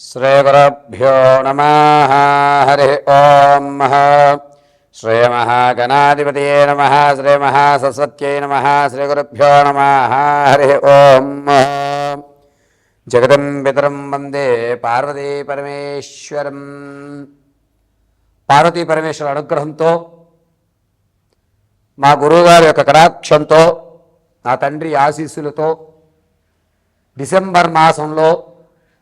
श्रीगुरुभ्यो नमः हरिः ॐ श्रीमहागणाधिपतये नमः श्रीमहासरस्वत्यै नमः श्रीगुरुभ्यो नमः हरिः ॐ జగదం పితరం వందే పార్వతీ పరమేశ్వరం పార్వతీ పరమేశ్వర అనుగ్రహంతో మా గురువుగారి యొక్క కటాక్షంతో నా తండ్రి ఆశీస్సులతో డిసెంబర్ మాసంలో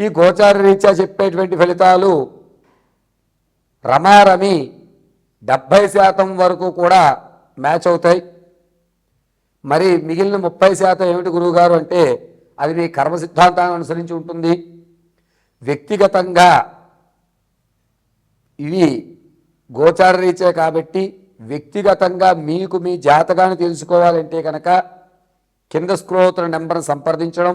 ఈ గోచార రీత్యా చెప్పేటువంటి ఫలితాలు రమారమి డెబ్భై శాతం వరకు కూడా మ్యాచ్ అవుతాయి. మరి మిగిలిన ముప్పై శాతం ఏమిటి గురువుగారు అంటే అది మీ కర్మ సిద్ధాంతాన్ని అనుసరించి ఉంటుంది. వ్యక్తిగతంగా ఇవి గోచార రీత్యా కాబట్టి వ్యక్తిగతంగా మీకు మీ జాతకాన్ని తెలుసుకోవాలంటే కనుక కింద స్క్రోతున్న నెంబర్ను సంప్రదించడం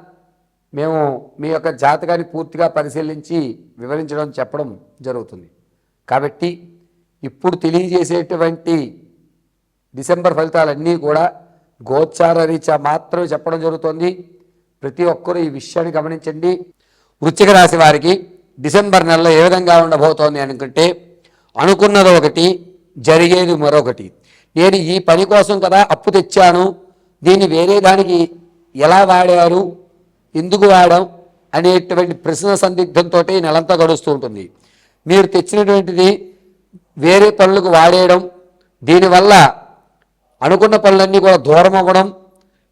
మేము మీ యొక్క జాతకాన్ని పూర్తిగా పరిశీలించి వివరించడం చెప్పడం జరుగుతుంది. కాబట్టి ఇప్పుడు తెలియజేసేటువంటి డిసెంబర్ ఫలితాలన్నీ కూడా గోచార రీత్యా మాత్రమే చెప్పడం జరుగుతుంది. ప్రతి ఒక్కరూ ఈ విషయాన్ని గమనించండి. వృశ్చిక రాశి వారికి డిసెంబర్ నెలలో ఏ విధంగా ఉండబోతోంది అనుకుంటే అనుకున్నది ఒకటి జరిగేది మరొకటి. నేను ఈ పని కోసం కదా అప్పు తెచ్చాను. దీన్ని వేరే దానికి ఎలా వాడారు? ఎందుకు వాడాం అనేటువంటి ప్రశ్న సందిగ్ధంతో నెలంతా గడుస్తూ ఉంటుంది. మీరు తెచ్చినటువంటిది వేరే పనులకు వాడేయడం దీనివల్ల అనుకున్న పనులన్నీ కూడా దూరం అవ్వడం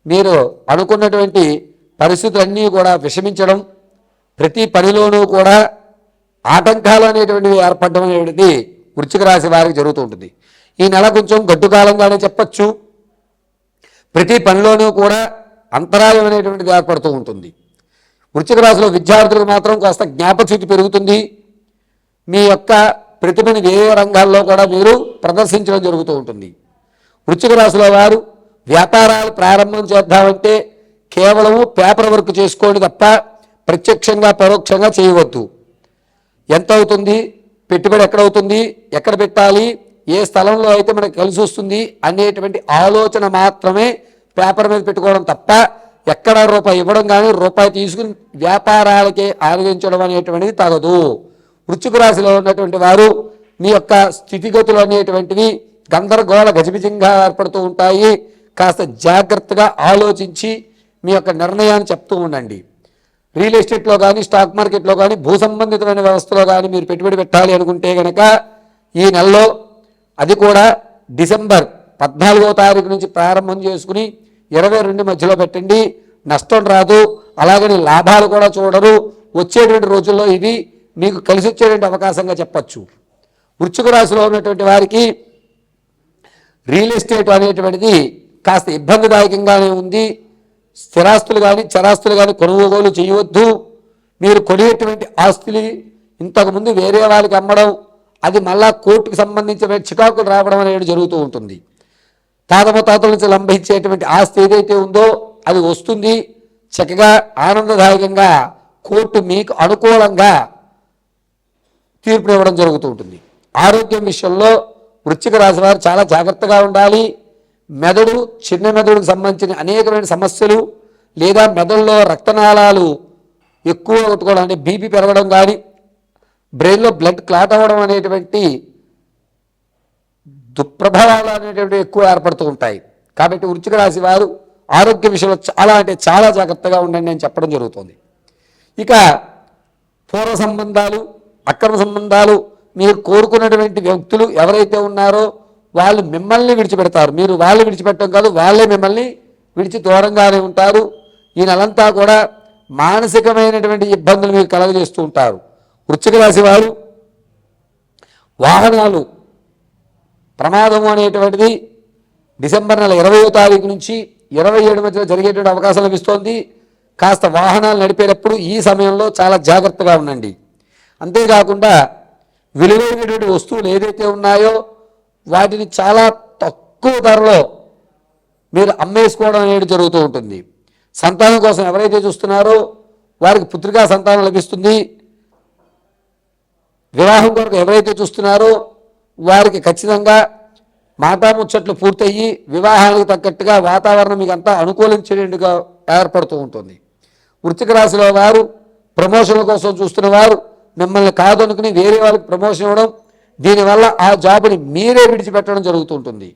మీరు అనుకున్నటువంటి పరిస్థితులన్నీ కూడా విషమించడం ప్రతి పనిలోనూ కూడా ఆటంకాలు అనేటువంటివి ఏర్పడడం అనేటువంటిది వృచ్చిక రాశి వారికి జరుగుతూ ఉంటుంది. ఈ నెల కొంచెం గడ్డుకాలంగానే చెప్పచ్చు. ప్రతి పనిలోనూ కూడా అంతరాయం అనేటువంటిది ఏర్పడుతూ ఉంటుంది. వృశ్చిక రాశిలో విద్యార్థులకు మాత్రం కాస్త జ్ఞాపకశక్తి పెరుగుతుంది. మీ యొక్క ప్రతిభని వేరే రంగాల్లో కూడా మీరు ప్రదర్శించడం జరుగుతూ ఉంటుంది. వృశ్చిక రాశిలో వారు వ్యాపారాలు ప్రారంభం చేద్దామంటే కేవలము పేపర్ వర్క్ చేసుకోండి తప్ప ప్రత్యక్షంగా పరోక్షంగా చేయవద్దు. ఎంత అవుతుంది పెట్టుబడి ఎక్కడ అవుతుంది ఎక్కడ పెట్టాలి? ఏ స్థలంలో అయితే మనకు కలిసి వస్తుంది? అనేటువంటి ఆలోచన మాత్రమే పేపర్ మీద పెట్టుకోవడం తప్ప ఎక్కడ రూపాయి ఇవ్వడం కానీ రూపాయి తీసుకుని వ్యాపారాలకే ఆలోచించడం అనేటువంటిది తగదు. వృశ్చిక రాశిలో ఉన్నటువంటి వారు మీ యొక్క స్థితిగతులు అనేటువంటివి గందరగోళ గజిబిజంగా ఏర్పడుతూ ఉంటాయి. కాస్త జాగ్రత్తగా ఆలోచించి మీ యొక్క నిర్ణయాన్ని చెప్తూ ఉండండి. రియల్ ఎస్టేట్లో కానీ స్టాక్ మార్కెట్లో కానీ భూ సంబంధితమైన వ్యవస్థలో కానీ మీరు పెట్టుబడి పెట్టాలి అనుకుంటే కనుక ఈ నెలలో అది కూడా డిసెంబర్ పద్నాలుగో తారీఖు నుంచి ప్రారంభం చేసుకుని ఇరవై రెండు మధ్యలో పెట్టండి. నష్టం రాదు. అలాగని లాభాలు కూడా చూడరు. వచ్చేటువంటి రోజుల్లో ఇది మీకు కలిసి వచ్చేటువంటి అవకాశంగా చెప్పచ్చు. వృశ్చిక రాశిలో ఉన్నటువంటి వారికి రియల్ ఎస్టేట్ అనేటువంటిది కాస్త ఇబ్బందిదాయకంగానే ఉంది. స్థిరాస్తులు కానీ చరాస్తులు కానీ కొనుగోలు చేయవద్దు. మీరు కొనేటువంటి ఆస్తులు ఇంతకుముందు వేరే వాళ్ళకి అమ్మడం అది మళ్ళా కోర్టుకు సంబంధించిన చికాకులు రావడం అనేది జరుగుతూ ఉంటుంది. తాతమ తాతల నుంచి లంబించేటువంటి ఆస్తి ఏదైతే ఉందో అది వస్తుంది. చక్కగా ఆనందదాయకంగా కోర్టు మీకు అనుకూలంగా తీర్పు ఇవ్వడం జరుగుతూ ఉంటుంది. ఆరోగ్యం విషయంలో వృశ్చిక రాశి వారు చాలా జాగ్రత్తగా ఉండాలి. మెదడు చిన్న మెదడుకు సంబంధించిన అనేకమైన సమస్యలు లేదా మెదడులో రక్తనాళాలు ఎక్కువ కొట్టుకోవడం అంటే బీపీ పెరగడం కానీ బ్రెయిన్లో బ్లడ్ క్లాట్ అవ్వడం అనేటువంటి దుష్ప్రభావాలు అనేటువంటివి ఎక్కువ ఏర్పడుతూ ఉంటాయి. కాబట్టి వృచ్చిక రాశి వారు ఆరోగ్య విషయంలో చాలా అంటే చాలా జాగ్రత్తగా ఉండండి అని చెప్పడం జరుగుతుంది. ఇక పూర్వ సంబంధాలు అక్రమ సంబంధాలు మీరు కోరుకున్నటువంటి వ్యక్తులు ఎవరైతే ఉన్నారో వాళ్ళు మిమ్మల్ని విడిచిపెడతారు. మీరు వాళ్ళు విడిచిపెట్టడం కాదు వాళ్ళే మిమ్మల్ని విడిచి దూరంగానే ఉంటారు. ఈ నెలంతా కూడా మానసికమైనటువంటి ఇబ్బందులు మీరు కలగజేస్తూ ఉంటారు. వృచ్చిక రాశి వారు వాహనాలు ప్రమాదము అనేటువంటిది డిసెంబర్ నెల ఇరవయో తారీఖు నుంచి ఇరవై ఏడు మధ్యలో జరిగేటువంటి అవకాశం లభిస్తోంది. కాస్త వాహనాలు నడిపేటప్పుడు ఈ సమయంలో చాలా జాగ్రత్తగా ఉండండి. అంతేకాకుండా విలువైనటువంటి వస్తువులు ఏదైతే ఉన్నాయో వాటిని చాలా తక్కువ ధరలో మీరు అమ్మేసుకోవడం అనేది జరుగుతూ ఉంటుంది. సంతానం కోసం ఎవరైతే చూస్తున్నారో వారికి పుత్రికా సంతానం లభిస్తుంది. వివాహం కొరకు ఎవరైతే చూస్తున్నారో వారికి ఖచ్చితంగా మాటాముచ్చట్లు పూర్తయ్యి వివాహానికి తగ్గట్టుగా వాతావరణం మీకు అంతా అనుకూలించేట్టుగా ఏర్పడుతూ ఉంటుంది. వృత్తిక రాశిలో వారు ప్రమోషన్ల కోసం చూస్తున్న వారు మిమ్మల్ని కాదనుకుని వేరే వాళ్ళకి ప్రమోషన్ ఇవ్వడం దీనివల్ల ఆ జాబుని మీరే విడిచిపెట్టడం జరుగుతుంటుంది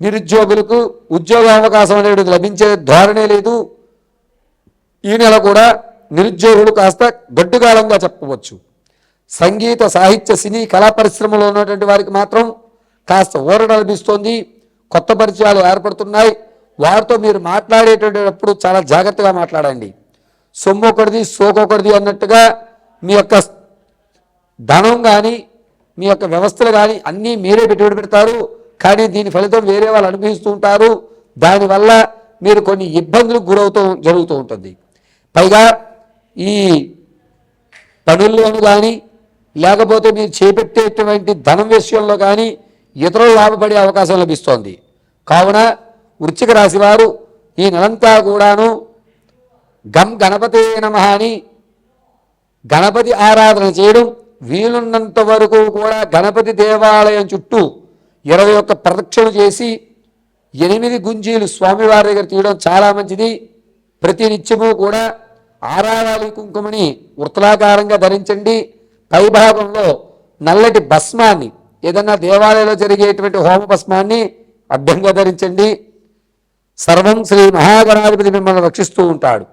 నిరుద్యోగులకు ఉద్యోగ అవకాశం అనేది లభించే ధోరణే లేదు. ఈ నెల కూడా నిరుద్యోగులు కాస్త గడ్డుకాలంగా చెప్పవచ్చు. సంగీత సాహిత్య సినీ కళా పరిశ్రమలో ఉన్నటువంటి వారికి మాత్రం కాస్త ఊరట లభిస్తోంది కొత్త పరిచయాలు ఏర్పడుతున్నాయి. వారితో మీరు మాట్లాడేటప్పుడు చాలా జాగ్రత్తగా మాట్లాడండి. సొమ్ము ఒకటిది సోకొకటిది అన్నట్టుగా మీ యొక్క ధనం కానీ మీ యొక్క వ్యవస్థలు కానీ అన్నీ మీరే పెట్టుబడి పెడతారు. కానీ దీని ఫలితం వేరే వాళ్ళు అనుభవిస్తూ ఉంటారు. దానివల్ల మీరు కొన్ని ఇబ్బందులకు గురవుతూ జరుగుతూ ఉంటుంది. పైగా ఈ పనుల్లోనూ కానీ లేకపోతే మీరు చేపెట్టేటువంటి ధనం విషయంలో కానీ ఇతరులు లాభపడే అవకాశం లభిస్తోంది. కావున వృశ్చిక రాశి వారు ఈ నెలంతా కూడాను గం గణపతి నమ అని గణపతి ఆరాధన చేయడం వీలున్నంత వరకు కూడా గణపతి దేవాలయం చుట్టూ ఇరవై ఒక్క ప్రదక్షిణ చేసి ఎనిమిది గుంజీలు స్వామివారి దగ్గర తీయడం చాలా మంచిది. ప్రతి నిత్యము కూడా ఆరాధాలి కుంకుమని వృత్తలాకారంగా ధరించండి. పైభాగంలో నల్లటి భస్మాన్ని ఏదన్నా దేవాలయంలో జరిగేటువంటి హోమ భస్మాన్ని అడ్డంగా ధరించండి. సర్వం శ్రీ మహాగణాధిపతి మిమ్మల్ని రక్షిస్తూ ఉంటాడు.